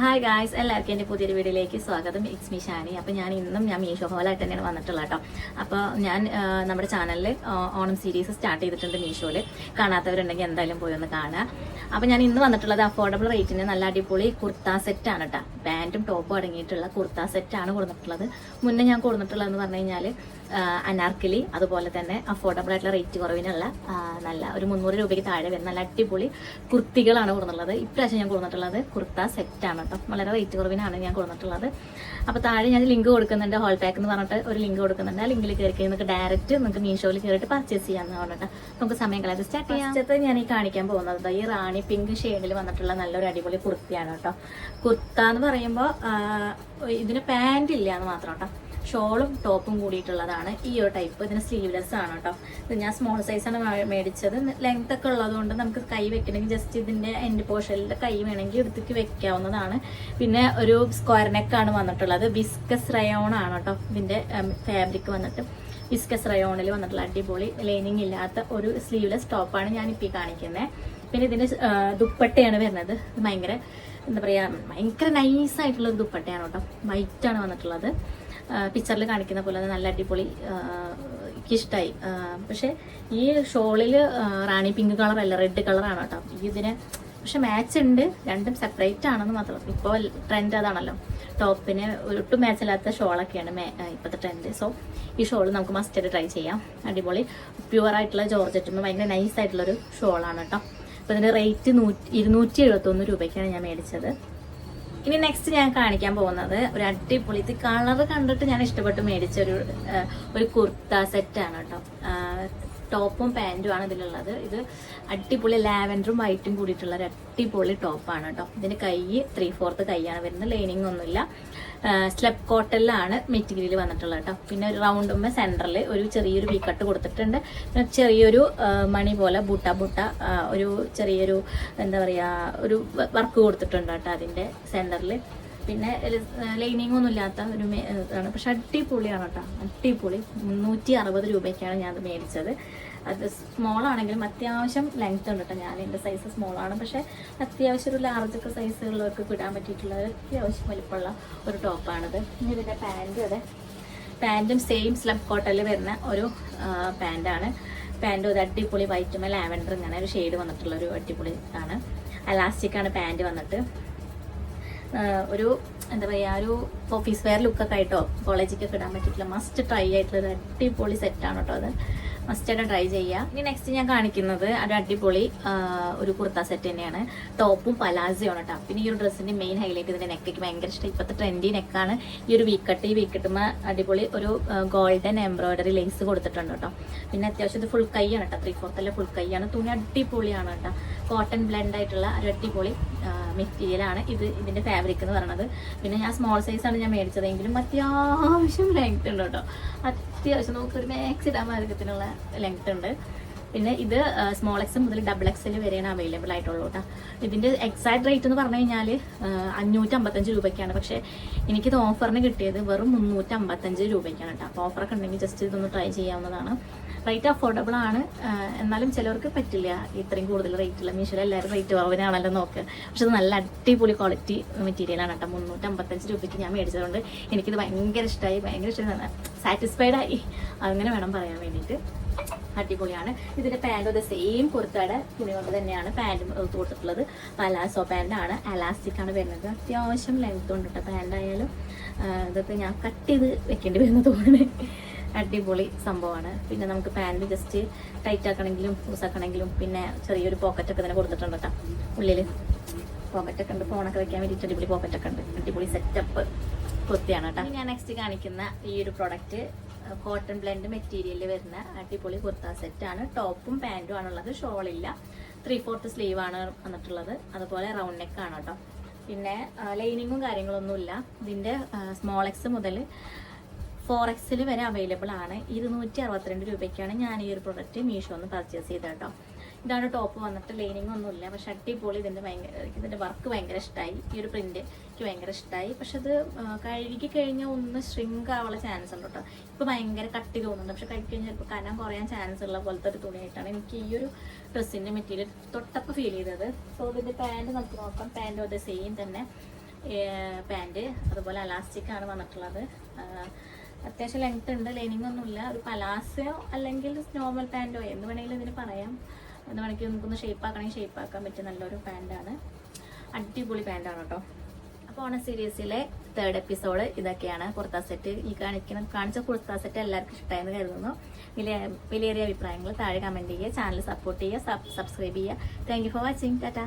Hi guys എല്ലാവർക്കും എന്റെ പുതിയൊരു വീഡിയോയിലേക്ക് സ്വാഗതം. ഇറ്റ്സ് മീ ഷാനി അപ്പോൾ ഞാൻ ഇന്നും ഞാൻ മീഷോ ഹോളായിട്ട് തന്നെയാണ് വന്നിട്ടുള്ളത് കേട്ടോ. അപ്പോൾ ഞാൻ നമ്മുടെ ചാനലിൽ ഓണം സീരീസ് സ്റ്റാർട്ട് ചെയ്തിട്ടുണ്ട് മീഷോയിൽ കാണാത്തവരുണ്ടെങ്കിൽ എന്തായാലും പോയി ഒന്ന് കാണുക. അപ്പോൾ ഞാൻ ഇന്ന് വന്നിട്ടുള്ളത് അഫോർഡബിൾ റേറ്റിന് നല്ല അടിപൊളി കുർത്ത സെറ്റാണ് കേട്ടോ. പാന്റും ടോപ്പും അടങ്ങിയിട്ടുള്ള കുർത്ത സെറ്റാണ് കൊടുത്തിട്ടുള്ളത്. മുന്നേ ഞാൻ കൊടുത്തിട്ടുള്ളതെന്ന് പറഞ്ഞു കഴിഞ്ഞാൽ അനാർക്കലി അതുപോലെ തന്നെ അഫോർഡബിൾ ആയിട്ടുള്ള റേറ്റ് കുറവിനുള്ള നല്ല ഒരു മുന്നൂറ് രൂപയ്ക്ക് താഴെ വരുന്ന നല്ല അടിപൊളി കുർത്തികളാണ് കൊടുത്തിട്ടുള്ളത്. ഇപ്രാവശ്യം ഞാൻ കൊടുത്തിട്ടുള്ളത് കുർത്ത സെറ്റാണ് കേട്ടോ വളരെ റേറ്റ് കുറവിനാണ് ഞാൻ കൊടുത്തിട്ടുള്ളത് അപ്പോൾ താഴെ ഞാൻ ലിങ്ക് കൊടുക്കുന്നുണ്ട് ഹോൾ പാക്ക് എന്ന് പറഞ്ഞിട്ട് ഒരു ലിങ്ക് കൊടുക്കുന്നുണ്ട്. ആ ലിങ്കിൽ കയറി നിങ്ങൾക്ക് ഡയറക്റ്റ് നിങ്ങൾക്ക് മീഷോയിൽ കയറിയിട്ട് പർച്ചേസ് ചെയ്യാമെന്ന് പറഞ്ഞിട്ട് നമുക്ക് സമയം കളയാതെ സ്റ്റാർട്ട് ചെയ്യാം. ഫസ്റ്റത്തെ ഞാൻ ഈ കാണിക്കാൻ പോകുന്നത് ഈ റാണി പിങ്ക് ഷെയ്ഡിൽ വന്നിട്ടുള്ള നല്ലൊരു അടിപൊളി കുർത്തിയാണ് കേട്ടോ. കുർത്ത എന്ന് പറയുമ്പോൾ ഇതിന് പാന്റ് ഇല്ല എന്ന് മാത്രം കേട്ടോ. ഷോളും ടോപ്പും കൂടിയിട്ടുള്ളതാണ് ഈ ഒരു ടൈപ്പ് ഇതിന് സ്ലീവ്ലെസ് ആണ് കേട്ടോ ഇത് ഞാൻ സ്മോൾ സൈസാണ് മേടിച്ചത്. ലെങ്ത് ഒക്കെ ഉള്ളതുകൊണ്ട് നമുക്ക് കൈ വെക്കണമെങ്കിൽ ജസ്റ്റ് ഇതിന്റെ എൻഡ് പോർഷനിൽ കൈ വേണമെങ്കിൽ എടുത്തേക്ക് വെക്കാവുന്നതാണ്. പിന്നെ ഒരു സ്ക്വയർ നെക്കാണ് വന്നിട്ടുള്ളത്. ബിസ്കസ് റയോൺ ആണ് കേട്ടോ ഇതിന്റെ ഫാബ്രിക് വന്നിട്ട്. ബിസ്കസ് റയോണിൽ വന്നിട്ടുള്ള അടിപൊളി ലൈനിങ് ഇല്ലാത്ത ഒരു സ്ലീവ്ലെസ് ടോപ്പാണ് ഞാനിപ്പോൾ ഈ കാണിക്കുന്നത് പിന്നെ ഇതിന്റെ ദുപ്പട്ടയാണ് വരുന്നത്. ഭയങ്കര എന്താ പറയാ ഭയങ്കര നൈസായിട്ടുള്ള ഒരു ദുപ്പട്ടയാണ് കേട്ടോ വൈറ്റ് ആണ് വന്നിട്ടുള്ളത്. പിക്ചറിൽ കാണിക്കുന്ന പോലെ നല്ല അടിപൊളി എനിക്കിഷ്ടമായി പക്ഷെ ഈ ഷോളിൽ റാണി പിങ്ക് കളർ അല്ല റെഡ് കളറാണ് കേട്ടോ. ഇതിന് പക്ഷെ മാച്ച് ഉണ്ട്. രണ്ടും സെപ്പറേറ്റ് ആണെന്ന് മാത്രം ഇപ്പോൾ ട്രെൻഡ് അതാണല്ലോ. ടോപ്പിന് ഒട്ടും മാച്ച് ഇല്ലാത്ത ഷോളൊക്കെയാണ് ഇപ്പോഴത്തെ ട്രെൻഡ് സോ ഈ ഷോൾ നമുക്ക് മസ്റ്റായിട്ട് ട്രൈ ചെയ്യാം. അടിപൊളി. പ്യുവർ ആയിട്ടുള്ള ജോർജറ്റും ഭയങ്കര നൈസ് ആയിട്ടുള്ളൊരു ഷോളാണ് കേട്ടോ. അപ്പോൾ ഇതിന്റെ റേറ്റ് നൂറ്റി ഇരുന്നൂറ്റി എഴുപത്തൊന്ന് രൂപയ്ക്കാണ് ഞാൻ മേടിച്ചത്. ഇനി നെക്സ്റ്റ് ഞാൻ കാണിക്കാൻ പോകുന്നത് ഒരു അടിപൊളി. കളർ കണ്ടിട്ട് ഞാൻ ഇഷ്ടപ്പെട്ട് മേടിച്ച ഒരു ഒരു കുർത്ത സെറ്റാണ് കേട്ടോ. ടോപ്പും പാന്റും ആണ് ഇതിലുള്ളത്. ഇത് അടിപൊളി ലാവൻഡറും വൈറ്റും കൂടിയിട്ടുള്ള ഒരു അടിപൊളി ടോപ്പാണ് കേട്ടോ. ഇതിന് കൈ ത്രീ ഫോർത്ത് കൈയാണ് വരുന്നത്. ലൈനിങ് ഒന്നുമില്ല. സ്ലെപ്പ് കോട്ടലിലാണ് മെറ്റീരിയൽ വന്നിട്ടുള്ളത് കേട്ടോ. പിന്നെ ഒരു റൗണ്ടുമ്പോൾ സെന്ററിൽ ഒരു ചെറിയൊരു വീക്കട്ട് കൊടുത്തിട്ടുണ്ട്. പിന്നെ ചെറിയൊരു മണി പോലെ ബുട്ട ബുട്ട ഒരു ചെറിയൊരു എന്താ പറയുക ഒരു വർക്ക് കൊടുത്തിട്ടുണ്ട് കേട്ടോ അതിന്റെ സെന്ററിൽ പിന്നെ ലൈനിങ് ഒന്നും ഇല്ലാത്ത ഒരു ഇതാണ്. പക്ഷെ അടിപൊളിയാണ് കേട്ടോ. അടിപൊളി. മുന്നൂറ്റി അറുപത് രൂപയ്ക്കാണ് ഞാൻ അത് മേടിച്ചത്. അത് സ്മോൾ ആണെങ്കിലും അത്യാവശ്യം ലെങ്ത് ഉണ്ട് കേട്ടോ ഞാൻ എന്റെ സൈസ് സ്മോൾ ആണ്. പക്ഷേ അത്യാവശ്യം ഒരു ലാർജൊക്കെ സൈസുകളിലൊക്കെ ഇടാൻ പറ്റിയിട്ടുള്ള ഒരു അത്യാവശ്യം വലിപ്പമുള്ള ഒരു ടോപ്പാണിത് ഇനി ഇതിന്റെ പാന്റും അതെ. പാന്റും സെയിം സ്ലബ് കോട്ടലിൽ വരുന്ന ഒരു പാന്റാണ് പാന്റും ഒരു അടിപൊളി വൈറ്റുമ ലാവൻഡർ ഇങ്ങനെ ഒരു ഷെയ്ഡ് വന്നിട്ടുള്ള ഒരു അടിപൊളി ആണ്. അലാസ്റ്റിക്കാണ് പാന്റ് വന്നിട്ട്. ഒരു എന്താ പറയുക ഒരു ഓഫീസ് വെയർ ലുക്കൊക്കെ ആയിട്ടോ കോളേജിലേക്ക് ഇടാൻ പറ്റിയിട്ടുള്ള മസ്റ്റ് ട്രൈ ആയിട്ടുള്ള ഒരു അടിപൊളി സെറ്റാണ് കേട്ടോ അത്. മസ്റ്റ് ആയിട്ട് ട്രൈ ചെയ്യുക ഇനി നെക്സ്റ്റ് ഞാൻ കാണിക്കുന്നത് ഒരു അടിപൊളി ഒരു കുർത്ത സെറ്റ് തന്നെയാണ്. ടോപ്പും പലാസയും കേട്ടോ പിന്നെ ഈ ഒരു ഡ്രസ്സിന്റെ മെയിൻ ഹൈലൈറ്റ് ഇതിന്റെ നെക്കൊക്കെ ഭയങ്കര ഇഷ്ടം. ഇപ്പോഴത്തെ ട്രെൻഡി നെക്കാണ് ഈ ഒരു വീക്കട്ട് ഈ വീക്കട്ടുമ്പോൾ അടിപൊളി ഒരു ഗോൾഡൻ എംബ്രോയിഡറി ലേസ് കൊടുത്തിട്ടുണ്ട് കേട്ടോ പിന്നെ അത്യാവശ്യം ഇത് ഫുൾ കൈയാണ് കേട്ടോ ത്രീ ഫോർത്തല്ല ഫുൾ കൈയാണ് തുണി അടിപൊളിയാണ് കേട്ടോ കോട്ടൺ ബ്ലെൻഡ് ആയിട്ടുള്ള ഒരു അടിപൊളി മെറ്റീരിയൽ ആണ് ഇത് ഇതിന്റെ ഫാബ്രിക് എന്ന് പറയുന്നത് പിന്നെ ഞാൻ സ്മോൾ സൈസ് ആണ് ഞാൻ മേടിച്ചതെങ്കിലും അത്യാവശ്യം ലെങ്ത് ഉണ്ട് കേട്ടോ. അത്യാവശ്യം നമുക്ക് ഒരു മാക്സ് ഇടാൻ മാർഗത്തിനുള്ള ലെങ്ത് ഉണ്ട്. പിന്നെ ഇത് സ്മോൾ എക്സ് മുതൽ ഡബിൾ എക്സ് എൽ വരെയാണ് അവൈലബിൾ ആയിട്ടുള്ളൂ കേട്ടോ. ഇതിന്റെ എക്സാക്ട് റേറ്റ് എന്ന് പറഞ്ഞു കഴിഞ്ഞാൽ അഞ്ഞൂറ്റമ്പത്തഞ്ച് രൂപയ്ക്കാണ്. പക്ഷേ എനിക്കിത് ഓഫറിന് കിട്ടിയത് വെറും മുന്നൂറ്റമ്പത്തഞ്ച് രൂപയ്ക്കാണ് കേട്ടോ. അപ്പോൾ ഓഫറൊക്കെ ഉണ്ടെങ്കിൽ ജസ്റ്റ് ഇതൊന്ന് ട്രൈ ചെയ്യാവുന്നതാണ്. റേറ്റ് അഫോർഡബിൾ ആണ്. എന്നാലും ചിലവർക്ക് പറ്റില്ല ഇത്രയും കൂടുതൽ റേറ്റുള്ള മീഷോയിൽ എല്ലാവരും റേറ്റ് കുറവിനാണല്ലോ നോക്കുക പക്ഷെ ഇത് നല്ല അടിപൊളി ക്വാളിറ്റി മെറ്റീരിയലാണ് കേട്ടോ. മുന്നൂറ്റമ്പത്തഞ്ച് രൂപയ്ക്ക് ഞാൻ മേടിച്ചതുകൊണ്ട് എനിക്കിത് ഭയങ്കര ഇഷ്ടമായി ഭയങ്കര ഇഷ്ടമായി സാറ്റിസ്ഫൈഡ് ആയി. അങ്ങനെ വേണം പറയാൻ വേണ്ടിയിട്ട്. അടിപൊളിയാണ്. ഇതിന്റെ പാന്റ് ഇത് സെയിം കുർത്തയുടെ തുണി കൊണ്ട് തന്നെയാണ് പാന്റും കൊടുത്തിട്ടുള്ളത്. പലാസോ പാന്റാണ് അലാസ്റ്റിക് ആണ് വരുന്നത്. അത്യാവശ്യം ലെങ്ത് ഉണ്ട് പാന്റ് ആയാലും. ഇതൊക്കെ ഞാൻ കട്ട് ചെയ്ത് വെക്കേണ്ടി വരുന്ന തോന്നുന്നു അടിപൊളി സംഭവമാണ്. പിന്നെ നമുക്ക് പാന്റ് ജസ്റ്റ് ടൈറ്റ് ആക്കണമെങ്കിലും ലൂസ് ആക്കണമെങ്കിലും പിന്നെ ചെറിയൊരു പോക്കറ്റ് ഒക്കെ തന്നെ കൊടുത്തിട്ടുണ്ട് കേട്ടോ ഉള്ളിൽ പോക്കറ്റ് ഒക്കെ ഉണ്ട്. ഫോണൊക്കെ വെക്കാൻ വേണ്ടിയിട്ട് അടിപൊളി പോക്കറ്റ് ഒക്കെ ഉണ്ട്. അടിപൊളി സെറ്റപ്പ് കുർത്തിയാണ് കേട്ടോ ഞാൻ നെക്സ്റ്റ് കാണിക്കുന്ന ഈ ഒരു പ്രൊഡക്റ്റ് കോട്ടൺ ബ്ലെൻഡ് മെറ്റീരിയലിൽ വരുന്ന അടിപൊളി കുർത്ത സെറ്റാണ് ടോപ്പും പാന്റും ആണുള്ളത്. ഷോളില്ല ത്രീ ഫോർത്ത് സ്ലീവ് ആണ് വന്നിട്ടുള്ളത്. അതുപോലെ റൗണ്ട് നെക്ക് ആണ് കേട്ടോ പിന്നെ ലൈനിങ്ങും കാര്യങ്ങളൊന്നുമില്ല ഇതിന്റെ സ്മോൾ എക്സ് മുതൽ ഫോർ എക്സിൽ വരെ അവൈലബിൾ ആണ്. ഇരുന്നൂറ്റി അറുപത്തിരണ്ട് രൂപയ്ക്കാണ് ഞാൻ ഈ ഒരു പ്രൊഡക്റ്റ് മീഷോന്ന് പർച്ചേസ് ചെയ്തത് കേട്ടോ ഇതാണ് ടോപ്പ് വന്നിട്ട് ലൈനിങ് ഒന്നുമില്ല. പക്ഷെ അടിപൊളി ഇതിന്റെ ഭയങ്കര ഇതിന്റെ വർക്ക് ഭയങ്കര ഇഷ്ടമായി ഈ ഒരു പ്രിന്റ് എനിക്ക് ഭയങ്കര ഇഷ്ടമായി പക്ഷെ അത് കഴുകി കഴിഞ്ഞാൽ ഒന്ന് ഷ്രിങ്ക് ആവാനുള്ള ചാൻസ് ഉണ്ട് കേട്ടോ ഇപ്പോൾ ഭയങ്കര കട്ടി തോന്നുന്നുണ്ട്. പക്ഷെ കഴുകി കഴിഞ്ഞാൽ ഇപ്പൊ കനം കുറയാൻ ചാൻസ് ഉള്ള പോലത്തെ ഒരു തുണിയായിട്ടാണ് എനിക്ക് ഈ ഒരു ഡ്രസ്സിന്റെ മെറ്റീരിയൽ തൊട്ടപ്പോൾ ഫീൽ ചെയ്തത്. സോ ഇതിന്റെ പാന്റ് നമുക്ക് നോക്കാം. പാന്റും അത് സെയിം തന്നെ. പാന്റ് അതുപോലെ അലാസ്റ്റിക് ആണ് വന്നിട്ടുള്ളത്. അത്യാവശ്യം ലെങ്ത് ഉണ്ട്. ലൈനിങ് ഒന്നുമില്ല. ഒരു പലാസയോ അല്ലെങ്കിൽ നോർമൽ പാന്റോ എന്ന് വേണമെങ്കിലും ഇതിന് പറയാം. എന്ന് വേണമെങ്കിൽ നമുക്കൊന്ന് ഷേപ്പ് ആക്കണമെങ്കിൽ ഷേപ്പ് ആക്കാൻ പറ്റിയ നല്ലൊരു പാന്റാണ് അടിപൊളി പാന്റാണ് കേട്ടോ അപ്പോൾ ഓണ സീരീസിലെ തേർഡ് എപ്പിസോഡ് ഇതൊക്കെയാണ് കുർത്ത സെറ്റ് ഈ കാണിക്കണം കാണിച്ച കുർത്ത സെറ്റ് എല്ലാവർക്കും ഇഷ്ടമായെന്ന് കരുതുന്നു. വലിയ വിലയേറിയ അഭിപ്രായങ്ങൾ താഴെ കമന്റ് ചെയ്യുക ചാനൽ സപ്പോർട്ട് ചെയ്യുക സബ്സ്ക്രൈബ് ചെയ്യുക. Thank for watching tata